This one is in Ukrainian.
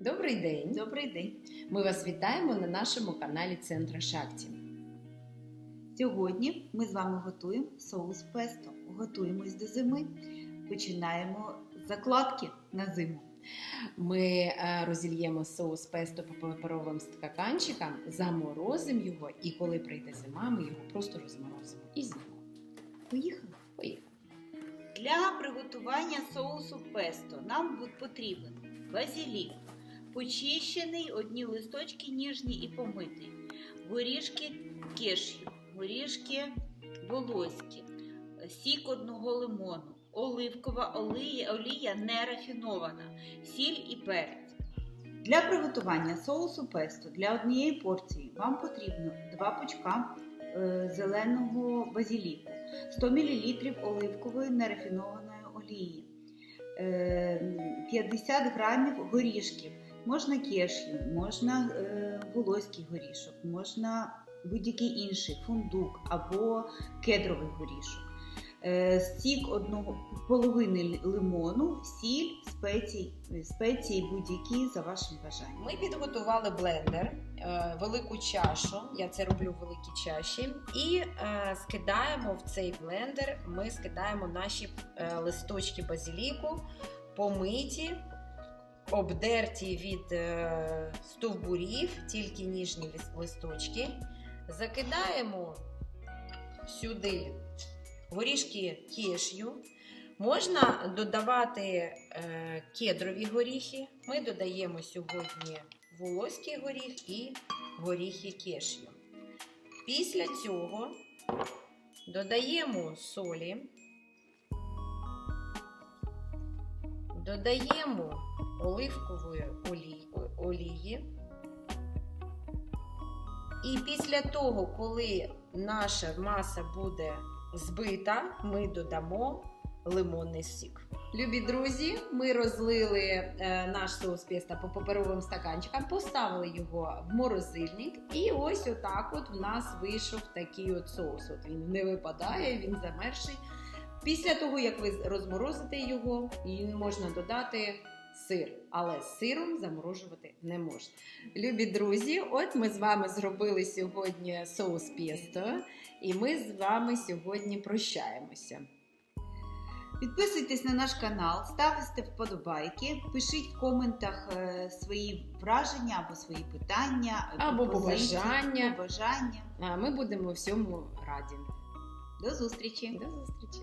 Добрий день! Добрий день. Ми вас вітаємо на нашому каналі Центра Шакті. Сьогодні ми з вами готуємо соус песто. Готуємось до зими. Починаємо з закладки на зиму. Ми е, розільємо соус песто по паперовим стаканчикам, заморозимо його, і коли прийде зима, ми його просто розморозимо і з'їмо. Поїхали. Поїхали. Для приготування соусу песто нам буде потрібен базилік, почищений, одні листочки ніжні і помитий, горішки кешю, горішки волоські, сік одного лимону, оливкова олія, олія не рафінована, сіль і перець. Для приготування соусу песто для однієї порції вам потрібно 2 пучка е, зеленого базиліку, 100 мл оливкової нерафінованої олії, е, 50 грамів горішків. Можна кешю, можна е, волоський горішок, можна будь-який інший фундук або кедровий горішок. Е, Сік одного половини лимону, сіль, спеції, спеції будь-які за вашим бажанням. Ми підготували блендер, е, велику чашу. Я це роблю в великій чаші. І скидаємо в цей блендер. Ми скидаємо наші листочки базиліку, помиті, обдерті від е, стовбурів, тільки ніжні листочки. Закидаємо сюди горішки кешю. Можна додавати е, кедрові горіхи. Ми додаємо сьогодні волоський горіх і горіхи кешю. Після цього додаємо солі, додаємо оливкової олії, олії. І після того, коли наша маса буде збита, ми додамо лимонний сік. Любі друзі, ми розлили е, наш соус песта по паперовим стаканчикам, поставили його в морозильник, і ось отак от в нас вийшов такий от соус. От він не випадає, він замерший. Після того, як ви розморозите його, і можна додати сир, але з сиром заморожувати не можна. Любі друзі, от ми з вами зробили сьогодні соус песто, і ми з вами сьогодні прощаємося. Підписуйтесь на наш канал, ставте вподобайки, пишіть в коментах е, свої враження або свої питання, Або пропозиції, побажання. побажання. А ми будемо всьому раді. До зустрічі! До зустрічі!